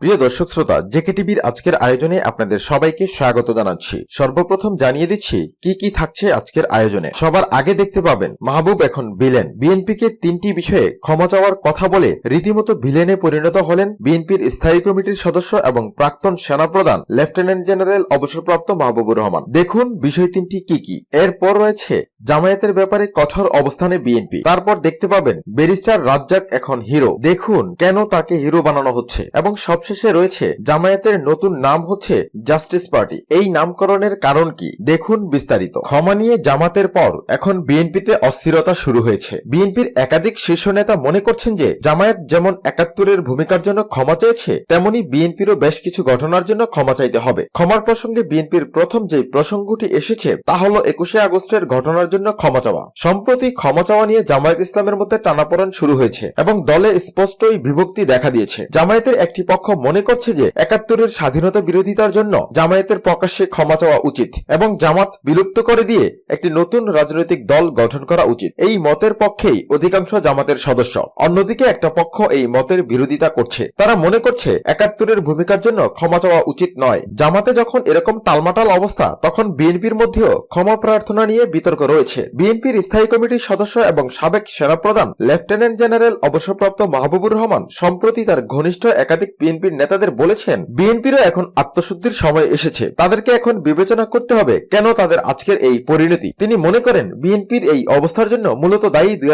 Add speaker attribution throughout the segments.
Speaker 1: প্রিয় দর্শক শ্রোতা জেকে টিভির আজকের আয়োজনে আপনাদের সবাইকে স্বাগত জানাচ্ছি। সর্বপ্রথম জানিয়ে দিচ্ছি, কি কি থাকছে আজকের আয়োজনে? সবার আগে দেখতে পাবেন, মাহবুব এখন ভিলেন। বিএনপিকে তিনটি বিষয়ে ক্ষমা চাওয়ার কথা বলে রীতিমতো ভিলেনে পরিণত হলেন বিএনপির স্থায়ী কমিটির সদস্য এবং প্রাক্তন সেনাপ্রধান লেফটেন্যান্ট জেনারেল অবসরপ্রাপ্ত মাহবুবুর রহমান। দেখুন, বিষয় তিনটি কি কি। এরপর রয়েছে, জামায়াতের ব্যাপারে কঠোর অবস্থানে বিএনপি। তারপর দেখতে পাবেন, ব্যারিস্টার রাজ্জাক এখন হিরো। দেখুন, কেন তাকে হিরো বানানো হচ্ছে। এবং সবশেষে রয়েছে জামায়াতের নতুন নাম হচ্ছে জাস্টিস পার্টি। এই নামকরণের কারণ কি? দেখুন বিস্তারিত। ক্ষমা নিয়ে জামাতের পর এখন বিএনপিতে অস্থিরতা শুরু হয়েছে। বিএনপির একাধিক শীর্ষ নেতা মনে করছেন যে, জামায়াত যেমন একাত্তরের ভূমিকার জন্য ক্ষমা চেয়েছে, তেমনি বিএনপিরও বেশ কিছু ঘটনার জন্য ক্ষমা চাইতে হবে। ক্ষমার প্রসঙ্গে বিএনপির প্রথম যে প্রসঙ্গটি এসেছে, তা হলো একুশে আগস্টের ঘটনার জন্য ক্ষমা চাওয়া। সম্প্রতি ক্ষমা চাওয়া নিয়ে জামায়াত ইসলামের মধ্যে টানাপোড়েন শুরু হয়েছে এবং দলে স্পষ্টই বিভক্তি দেখা দিয়েছে। জামায়াতের একটি পক্ষ মনে করছে যে একাত্তরের স্বাধীনতা বিরোধিতার জন্য জামায়াতের প্রকাশ্যে ক্ষমা চাওয়া উচিত এবং জামাত বিলুপ্ত করে দিয়ে একটি নতুন রাজনৈতিক দল গঠন করা উচিত। এই মতের পক্ষেই অধিকাংশ জামাতের সদস্য। অন্যদিকে একটা পক্ষ এই মতের বিরোধিতা করছে। তারা মনে করছে একাত্তরের ভূমিকার জন্য ক্ষমা চাওয়া উচিত নয়। জামাতে যখন এরকম টালমাটাল অবস্থা, তখন বিএনপির মধ্যেও ক্ষমা প্রার্থনা নিয়ে বিতর্ক রয়েছে। বিএনপির স্থায়ী কমিটির সদস্য এবং সাবেক সেনাপ্রধান লেফটেন্যান্ট জেনারেল অবসরপ্রাপ্ত মাহবুবুর রহমান, সম্প্রতি তার ঘনিষ্ঠ একাধিক বিএনপির নেতাদের বলেছেন, বিএনপিরও এখন আত্মশুদ্ধির সময় এসেছে। তাদেরকে এখন বিবেচনা করতে হবে কেন তাদের আজকের এই পরিণতি। তিনি মনে করেন, বিএনপির এই অবস্থার জন্য মূলত দায়ী দুই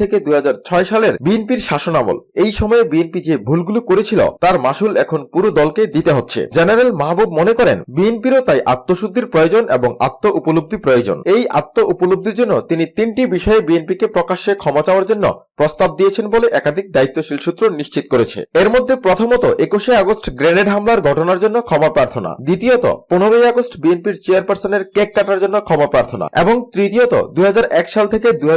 Speaker 1: থেকে দুই সালের বিএনপির শাসনামল এই সময়ে বিএনপি যে ভুলগুলো করেছিল, তার মাসুল এখন পুরো দলকে দিতে হচ্ছে। জেনারেল মাহবুব মনে করেন, বিএনপিরও তাই আত্মশুদ্ধির প্রয়োজন এবং আত্ম উপলব্ধি প্রয়োজন। এই আত্ম উপলব্ধির জন্য তিনি তিনটি বিষয়ে বিএনপিকে প্রকাশ্যে ক্ষমা চাওয়ার জন্য প্রস্তাব দিয়েছেন বলে একাধিক দায়িত্বশীল সূত্র নিশ্চিত করেছে। এর মধ্যে প্রথমত একুশে আগস্ট গ্রেনেড হামলার ঘটনার জন্য ক্ষমা প্রার্থনা, দ্বিতীয়ত পনেরোই আগস্ট বিএনপির চেয়ারপারসনের কেক কাটার জন্য ক্ষমা প্রার্থনা, এবং তৃতীয়ত দুই সাল থেকে দুই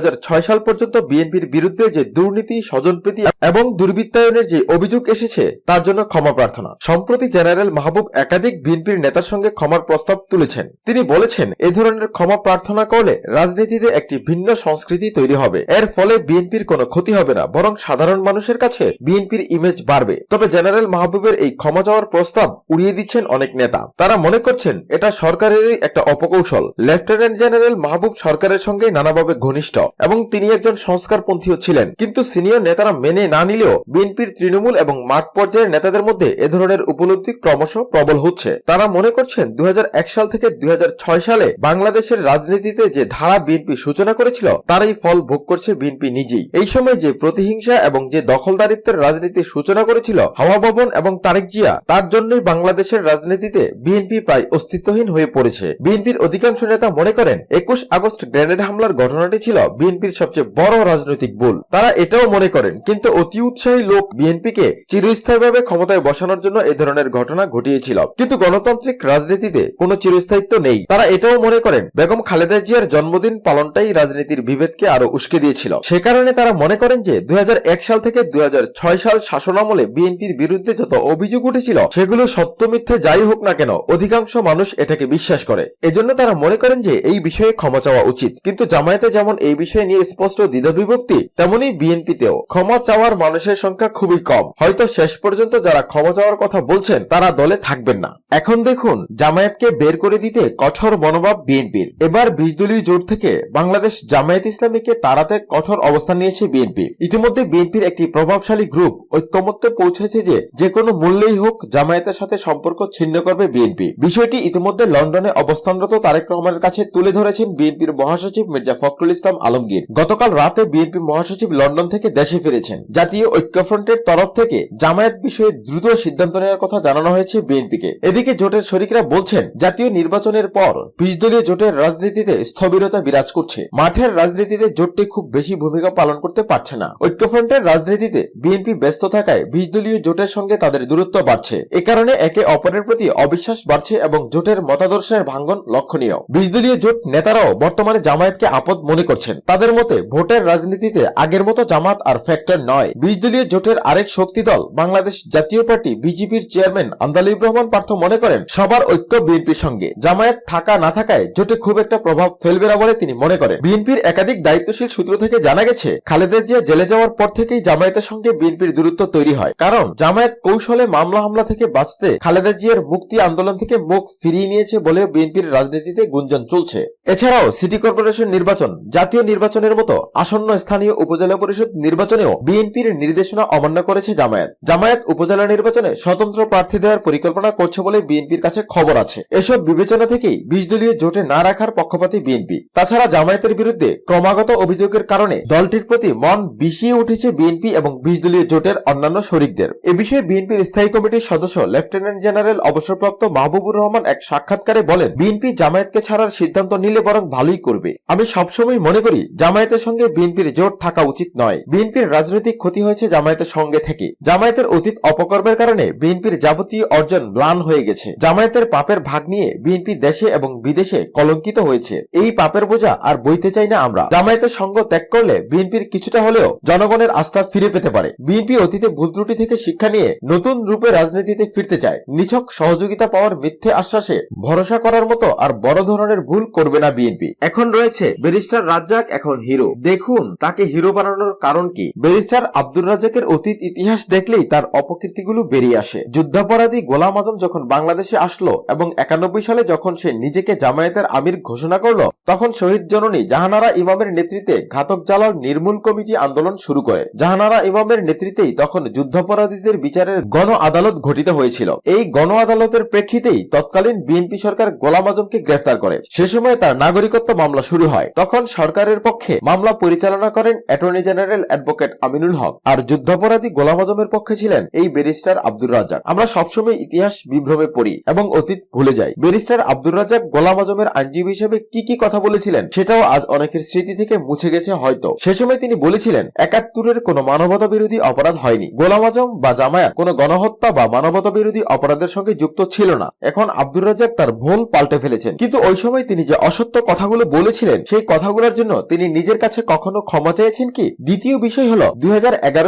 Speaker 1: সাল পর্যন্ত বিএনপির বিরুদ্ধে যে দুর্নীতি, স্বজনপ্রীতি এবং দুর্বৃত্তায়নের যে অভিযোগ এসেছে, তার জন্য ক্ষমা প্রার্থনা। সম্প্রতি জেনারেল মাহবুব একাধিক বিএনপির নেতার সঙ্গে ক্ষমার প্রস্তাব তুলেছেন। তিনি বলেছেন, এ ধরনের ক্ষমা প্রার্থনা করলে রাজনীতিতে একটি ভিন্ন সংস্কৃতি তৈরি হবে। এর ফলে বিএনপির কোনো ক্ষতি হবে না, বরং সাধারণ মানুষের কাছে বিএনপির ইমেজ বাড়বে। তবে জেনারেল মাহবুবের এই ক্ষমা চাওয়ার প্রস্তাব উড়িয়ে দিচ্ছেন অনেক নেতা। তারা মনে করছেন, এটা সরকারেরই একটা অপকৌশল। লেফটেন্যান্ট জেনারেল মাহবুব সরকারের সঙ্গে নানাভাবে ঘনিষ্ঠ এবং তিনি একজন সংস্কারপন্থীও ছিলেন। কিন্তু সিনিয়র নেতারা মেনে না নিলেও বিএনপির তৃণমূল এবং মাঠ পর্যায়ের নেতাদের মধ্যে এ ধরনের উপলব্ধি ক্রমশ প্রবল হচ্ছে। তারা মনে করছেন, দুই হাজার এক সাল থেকে দুই হাজার ছয় সালে বাংলাদেশের রাজনীতিতে যে ধারা বিএনপি সূচনা করেছিল, তারই ফল ভোগ করছে বিএনপি নিজেই। এই সময় যে প্রতিহিংসা এবং যে দখলদারিত্বের রাজনীতি সূচনা করেছিল হাওয়া ভবন এবং তারেক জিয়া, তার জন্যই বাংলাদেশের রাজনীতিতে বিএনপি প্রায় অস্তিত্বহীন হয়ে পড়েছে। বিএনপির অধিকাংশ নেতা মনে করেন, একুশ আগস্ট গ্রেনেড হামলার ঘটনাটি ছিল বিএনপির সবচেয়ে বড় রাজনৈতিক ভুল। তারা এটাও মনে করেন, কিন্তু অতি উৎসাহী লোক বিএনপিকে চিরস্থায়ীভাবে ক্ষমতায় বসানোর জন্য এ ধরনের ঘটনা ঘটিয়েছিল। কিন্তু গণতান্ত্রিক রাজনীতিতে কোনো চিরস্থায়িত্ব নেই। তারা এটাও মনে করেন, বেগম খালেদা জিয়ার জন্মদিন পালনটাই রাজনীতির বিভেদকে আরও উস্কে দিয়েছিল। সে কারণে তারা মনে করেন যে দুই হাজার এক সাল থেকে দুই হাজার ছয় সাল শাসনামলে বিএনপির বিরুদ্ধে যত অভিযোগ উঠেছিল, সেগুলো সত্য মিথ্যে যাই হোক না কেন, অধিকাংশ মানুষ এটাকে বিশ্বাস করে। এজন্য তারা মনে করেন যে এই বিষয়ে ক্ষমা চাওয়া উচিত। কিন্তু জামায়াতে যেমন এই বিষয়ে নিয়ে স্পষ্ট দ্বিধাবিভক্তি তেমনি বিএনপিতেও। ক্ষমা চাওয়ার মানুষের সংখ্যা খুবই কম। হয়তো শেষ পর্যন্ত যারা ক্ষমা চাওয়ার কথা বলছেন, তারা দলে থাকবেন না। এখন দেখুন, জামায়াতকে বের করে দিতে কঠোর মনোভাব বিএনপির। এবার বিশ দলীয় জোট থেকে বাংলাদেশ জামায়াত ইসলামীকে তাড়াতে কঠোর অবস্থান নিয়েছে বিএনপি। ইতিমধ্যে বিএনপির একটি প্রভাবশালী গ্রুপ ঐক্যমত্যে পৌঁছেছে যে যে কোনো মূল্যেই হোক জামায়াতের সাথে সম্পর্ক ছিন্ন করবে বিএনপি। বিষয়টি ইতিমধ্যে লন্ডনে অবস্থানরত তারেক রহমানের কাছে তুলে ধরেছেন বিএনপির মহাসচিব মির্জা ফখরুল ইসলাম আলমগীর। গতকাল রাতে বিএনপি মহাসচিব লন্ডন থেকে দেশে ফিরেছেন। জাতীয় ঐক্যফ্রন্টের তরফ থেকে জামায়াত বিষয়ে দ্রুত সিদ্ধান্ত নেওয়ার কথা জানানো হয়েছে বিএনপিকে। এদিকে জোটের শরিকরা বলছেন, জাতীয় নির্বাচনের পর বিশ দলীয় জোটের রাজনীতিতে স্থবিরতা বিরাজ করছে। মাঠের রাজনীতিতে জোটটি খুব বেশি ভূমিকা পালন করতে পারছে না। ঐক্যফ্রন্টের রাজনীতিতে বিএনপি ব্যস্ত থাকায় বিশ দলীয় জোটের সঙ্গে তাদের দূরত্ব বাড়ছে। এ কারণে একে অপরের প্রতি অবিশ্বাস বাড়ছে এবং জোটের মতাদর্শের ভাঙ্গন লক্ষণীয়। বিশ দলীয় জোট নেতারাও বর্তমানে জামায়াতকে আপদ মনে করছেন। তাদের মতে, ভোটের রাজনীতিতে আগের মতো জামাত আর ফ্যাক্টর নয়। বিশ দলীয় জোটের আরেক শক্তি দল বাংলাদেশ জাতীয় পার্টি বিজেপির চেয়ারম্যান আন্দালিব রহমান পার্থ মনে করেন, সবার ঐক্য বিএনপির সঙ্গে। জামায়াত থাকা না থাকায় জোটে খুব একটা প্রভাব ফেলবে না বলে তিনি মনে করেন। বিএনপির একাধিক দায়িত্বশীল সূত্র থেকে জানা গেছে, খালেদা খালেদা জিয়া জেলে যাওয়ার পর থেকেই জামায়াতের সঙ্গে বিএনপির দূরত্ব তৈরি হয়। কারণ জামায়াত কৌশলে মামলা হামলা থেকে বাঁচতে খালেদা জিয়ার মুক্তি আন্দোলন থেকে মুখ ফিরিয়ে নিয়েছে বলেও বিএনপির রাজনীতিতে গুঞ্জন চলছে। এছাড়াও সিটি কর্পোরেশন নির্বাচন, জাতীয় নির্বাচনের মতো আসন্ন স্থানীয় উপজেলা পরিষদ নির্বাচনেও বিএনপির নির্দেশনা অমান্য করেছে জামায়াত। জামায়াত উপজেলা নির্বাচনে স্বতন্ত্র প্রার্থী দেওয়ার পরিকল্পনা করছে বলে বিএনপির কাছে খবর আছে। এসব বিবেচনা থেকেই বিশ দলীয় জোটে না রাখার পক্ষপাতী বিএনপি। তাছাড়া জামায়াতের বিরুদ্ধে ক্রমাগত অভিযোগের কারণে দলটির প্রতি মন বিষিয়ে উঠেছে বিএনপি এবং বিশ দলীয় জোটের অন্যান্য শরিকদের। এ বিষয়ে বিএনপির স্থায়ী কমিটির সদস্য লেফটেন্যান্ট জেনারেল অবসরপ্রাপ্ত মাহবুবুর রহমান এক সাক্ষাৎকারে বলেন, বিএনপি জামায়াতকে ছাড়ার সিদ্ধান্ত নিলে বরং ভালোই করবে। আমি সবসময় মনে করি, জামায়াতের সঙ্গে বিএনপির জোট থাকা উচিত নয়। বিএনপির রাজনৈতিক ক্ষতি হয়েছে জামায়াতের সঙ্গে থেকে। জামায়াতের অতীত অপকর্মের কারণে বিএনপির যাবতীয় অর্জন ম্লান হয়ে গেছে। জামায়াতের পাপের ভাগ নিয়ে বিএনপি দেশে এবং বিদেশে কলঙ্কিত হয়েছে। এই পাপের বোঝা আর বইতে চাই না আমরা। জামায়াতের সঙ্গ ত্যাগ করলে বিএনপির কিছুটা হলেও জনগণের আস্থা ফিরে পেতে পারে। বিএনপি অতীতে ভুল ত্রুটি থেকে শিক্ষা নিয়ে নতুন রূপে রাজনীতিতে ফিরতে চায়। নিছক সহযোগিতা পাওয়ার মিথ্যে আশ্বাসে ভরসা করার মতো আর বড় ধরনের ভুল করবে না বিএনপি। এখন রয়েছে ব্যারিস্টার রাজ্জাক, এখন হিরো। দেখুন, তাকে হিরো বানানোর কারণ কি? ব্যারিস্টার আব্দুর রাজ্জাকের অতীত ইতিহাস দেখলেই তার অপকীর্তিগুলো বেরিয়ে আসে। যুদ্ধাপরাধী গোলাম আজম যখন বাংলাদেশে আসলো এবং একানব্বই সালে যখন সে নিজেকে জামায়াতের আমির ঘোষণা করল, তখন শহীদ জননী জাহানারা ইমামের নেতৃত্বে ঘাতক জালাল নির্মূল কমিটি আন্দোলন শুরু করে। জাহানারা ইমামের নেতৃত্বেই তখন যুদ্ধাপরাধীদের বিচারের গণ আদালত ঘটিত হয়েছিল। এই গণ আদালতের প্রেক্ষিতেই তৎকালীন বিএনপি সরকার গোলাম আজমকে গ্রেফতার করে। সে সময় তার নাগরিকত্ব মামলা শুরু হয়। তখন সরকারের পক্ষে মামলা পরিচালনা করেন attorney general advocate Aminul Haq. আর যুদ্ধাপরাধী গোলাম আজমের পক্ষে ছিলেন এই ব্যারিস্টার আব্দুর রাজ্জাক। আমরা সবসময় ইতিহাস বিভ্রমে পড়ি এবং অতীত ভুলে যাই। ব্যারিস্টার আব্দুর রাজ্জাক গোলাম আজমের আইনজীবী হিসেবে কি কি কথা বলেছিলেন, সেটাও আজ অনেকের স্মৃতি থেকে মুছে গেছে হয়তো। সে সময় তিনি বলেছিলেন, একাত্তরের কোনো মানবতা বিরোধী অপরাধ হয়নি। গোলাম আজম বা জামায়াত কোনো গণহত্যা বা মানবতা বিরোধী অপরাধের সঙ্গে যুক্ত ছিল না। এখন আব্দুর রাজ্জাক তার ভুল পাল্টে ফেলেছেন। কিন্তু ওই সময় তিনি যে অসত্য কথাগুলো বলেছিলেন, সেই কথাগুলোর জন্য তিনি নিজের কাছে কখনো ক্ষমা চেয়েছেন কি? দ্বিতীয় বিষয় হলো, দুই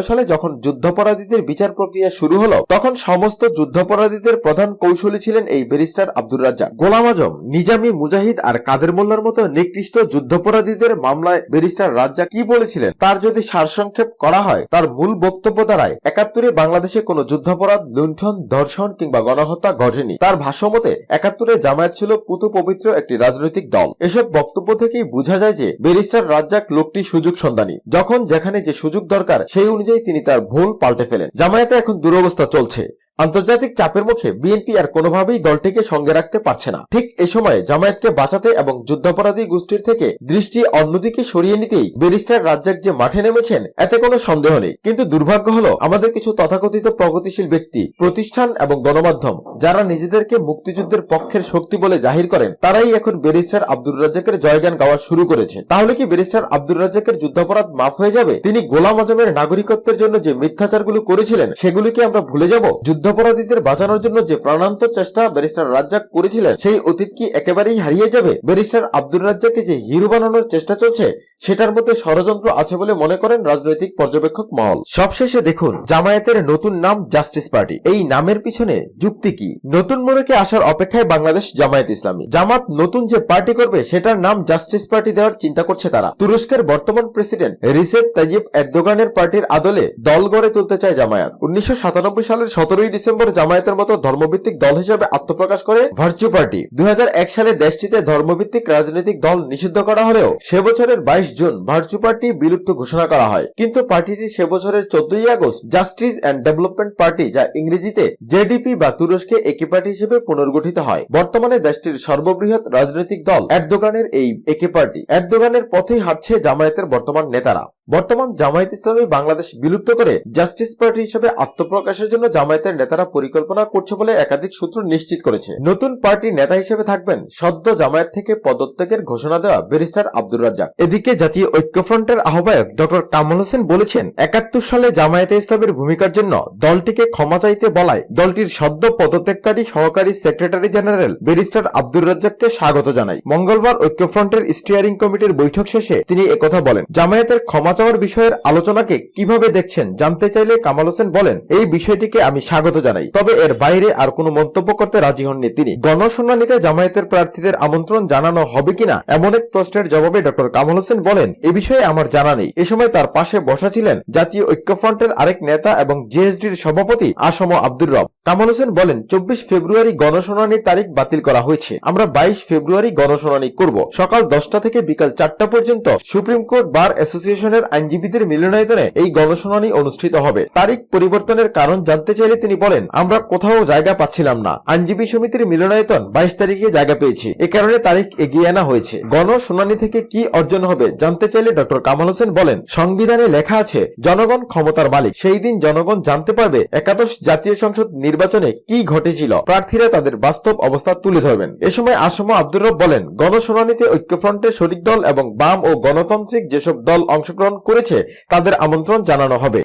Speaker 1: সালে যখন যুদ্ধাপরাধীদের বিচার প্রক্রিয়া শুরু হলো, তখন সমস্ত যুদ্ধাপরাধীদের প্রধান কৌশলী ছিলেন এই ব্যারিস্টার আব্দুর রাজ্জাক। গোলাম আজম, নিজামি মুজাহিদ আর কাদের মোল্লার মতো নিকৃষ্ট যুদ্ধাপরাধীদের মামলায় ব্যারিস্টার রাজ্জাক কি বলেছিলেন তার যদি সারসংক্ষেপ করা হয়, তার মূল বক্তব্য দ্বারায় একাত্তরে বাংলাদেশে কোনো যুদ্ধাপরাধ, লুণ্ঠন, ধর্ষণ কিংবা গণহত্যা ঘটেনি। তার ভাষ্যমতে, একাত্তরে জামায়াত ছিল পুতু পবিত্র একটি রাজনৈতিক দল। এসব বক্তব্য থেকেই বোঝা যায় যে, ব্যারিস্টার রাজ্জাক লোকটি সুযোগ সন্ধানী। যখন যেখানে যে সুযোগ দরকার, সেই অনুযায়ী তিনি তার ভুল পাল্টে ফেলেন। জামায়াতে এখন দুরবস্থা চলছে। আন্তর্জাতিক চাপের মুখে বিএনপি আর কোনোভাবেই দলটিকে সঙ্গে রাখতে পারছে না। ঠিক এ সময় জামায়াতকে বাঁচাতে এবং যুদ্ধাপরাধী গোষ্ঠীর থেকে দৃষ্টি অন্যদিকে সরিয়ে নিতেই ব্যারিস্টার রাজ্জাক যে মাঠে নেমেছেন, এতে কোনো সন্দেহ নেই। কিন্তু দুর্ভাগ্য হলো, আমাদের কিছু তথাকথিত প্রগতিশীল ব্যক্তি, প্রতিষ্ঠান এবং গণমাধ্যম, যারা নিজেদেরকে মুক্তিযুদ্ধের পক্ষের শক্তি বলে জাহির করেন, তারাই এখন ব্যারিস্টার আব্দুর রাজ্জাকের জয়গান গাওয়া শুরু করেছে। তাহলে কি ব্যারিস্টার আব্দুর রাজ্জাকের যুদ্ধাপরাধ মাফ হয়ে যাবে? তিনি গোলাম আজমের নাগরিকত্বের জন্য যে মিথ্যাচারগুলো করেছিলেন সেগুলিকে আমরা ভুলে যাব? যুদ্ধাপরাধীদের বাঁচানোর জন্য যে প্রাণান্তর চেষ্টা ব্যারিস্টার রাজ্জাক করেছিলেন, সেই অতীত কি একেবারেই হারিয়ে যাবে? ব্যারিস্টার আব্দুর রাজ্জাককে যে হিরো বানানোর চেষ্টা চলছে, সেটার মধ্যে ষড়যন্ত্র আছে বলে মনে করেন রাজনৈতিক পর্যবেক্ষক মহল। সবশেষে দেখুন, জামায়াতের নতুন নাম জাস্টিস পার্টি। এই নামের পিছনে যুক্তি কি? নতুন মোড়কে আসার অপেক্ষায় বাংলাদেশ জামায়াত ইসলামী। জামাত নতুন যে পার্টি করবে, সেটার নাম জাস্টিস পার্টি দেওয়ার চিন্তা করছে তারা। তুরস্কের বর্তমান প্রেসিডেন্ট রিসেপ তাইয়েব এরদোগানের পার্টির আদলে দল গড়ে তুলতে চায় জামায়াত। উনিশশো সাতানব্বই সালের সতেরোই ডিসেম্বর জামায়াতের মতো ধর্মভিত্তিক দল হিসেবে আত্মপ্রকাশ করে ভার্চু পার্টি। দুই হাজার এক সালে দেশটিতে ধর্মভিত্তিক রাজনৈতিক দল নিষিদ্ধ করা হলেও সে বছরের বাইশ জুন ভার্চু পার্টি বিলুপ্ত ঘোষণা করা হয়। কিন্তু পার্টিটি সে বছরের চোদ্দই August justice and development party, যা ইংরেজিতে জেডিপি বা তুরস্কে একই পার্টি হিসেবে পুনর্গঠিত হয়। বর্তমানে দেশটির সর্ববৃহৎ রাজনৈতিক দল এরদোগানের এই একে পার্টি। এরদোগানের পথেই হাঁটছে জামায়াতের বর্তমান নেতারা। বর্তমান জামায়াত ইসলামী বাংলাদেশ বিলুপ্ত করে জাস্টিস পার্টি হিসেবে আত্মপ্রকাশের জন্য জামায়াতের নেতারা পরিকল্পনা করছে বলে একাধিক সূত্র নিশ্চিত করেছে। নতুন পার্টি নেতা হিসেবে থাকবেন সদ্য জামায়াত থেকে পদত্যাগের ঘোষণা দেওয়া ব্যারিস্টার আব্দুর রাজ্জাক। এদিকে জাতীয় ঐক্যফ্রন্টের আহ্বায়ক ডক্টর কামাল হোসেন বলেছেন, একাত্তর সালে জামায়াতে ইসলামের ভূমিকার জন্য দলটিকে ক্ষমা চাইতে বলায় দলটির সদ্য পদত্যাগকারী সহকারী সেক্রেটারি জেনারেল ব্যারিস্টার আব্দুর রাজ্জাককে স্বাগত জানাই। মঙ্গলবার ঐক্যফ্রন্টের স্টিয়ারিং কমিটির বৈঠক শেষে তিনি একথা বলেন, জামায়াতের ক্ষমা ক্ষমা চাওয়ার বিষয়ের আলোচনাকে কীভাবে দেখছেন জানতে চাইলে কামাল হোসেন বলেন, এই বিষয়টিকে আমি স্বাগত জানাই। তবে এর বাইরে আর কোনো মন্তব্য করতে রাজি হননি তিনি। গণশুনানিতে জামায়াতের প্রার্থীদের আমন্ত্রণ জানানো হবে কিনা এমন এক প্রশ্নের জবাবে ডক্টর কামাল হোসেন বলেন, এ বিষয়ে আমার জানা নেই। এ সময় তার পাশে বসা ছিলেন জাতীয় ঐক্যফ্রন্টের আরেক নেতা এবং জেএসডির সভাপতি আসম আব্দুর রব। কামাল হোসেন বলেন, চব্বিশ ফেব্রুয়ারি গণশুনানির তারিখ বাতিল করা হয়েছে। আমরা বাইশ ফেব্রুয়ারি গণশুনানি করব। সকাল দশটা থেকে বিকাল চারটা পর্যন্ত সুপ্রিম কোর্ট বার অ্যাসোসিয়েশনের আইনজীবীদের মিলনায়তনে এই গণশুনানি অনুষ্ঠিত হবে। তারিখ পরিবর্তনের কারণ জানতে চাইলে তিনি বলেন, আমরা কোথাও জায়গা পাচ্ছিলাম না। আইনজীবী সমিতির মিলনায়তন বাইশ তারিখে জায়গা পেয়েছি। এ কারণে তারিখ এগিয়ে আনা হয়েছে। গণশুনানি থেকে কি অর্জন হবে জানতে চাইলে ডক্টর কামাল হোসেন বলেন, সংবিধানে লেখা আছে, জনগণ ক্ষমতার মালিক। সেই দিন জনগণ জানতে পারবে একাদশ জাতীয় সংসদ নির্বাচনে কি ঘটেছিল। প্রার্থীরা তাদের বাস্তব অবস্থা তুলে ধরবেন। এ সময় আসম আব্দুর রব বলেন, গণশুনানিতে ঐক্যফ্রন্টের শরিক দল এবং বাম ও গণতান্ত্রিক যেসব দল অংশগ্রহণ করেছে তাদের আমন্ত্রণ জানানো হবে।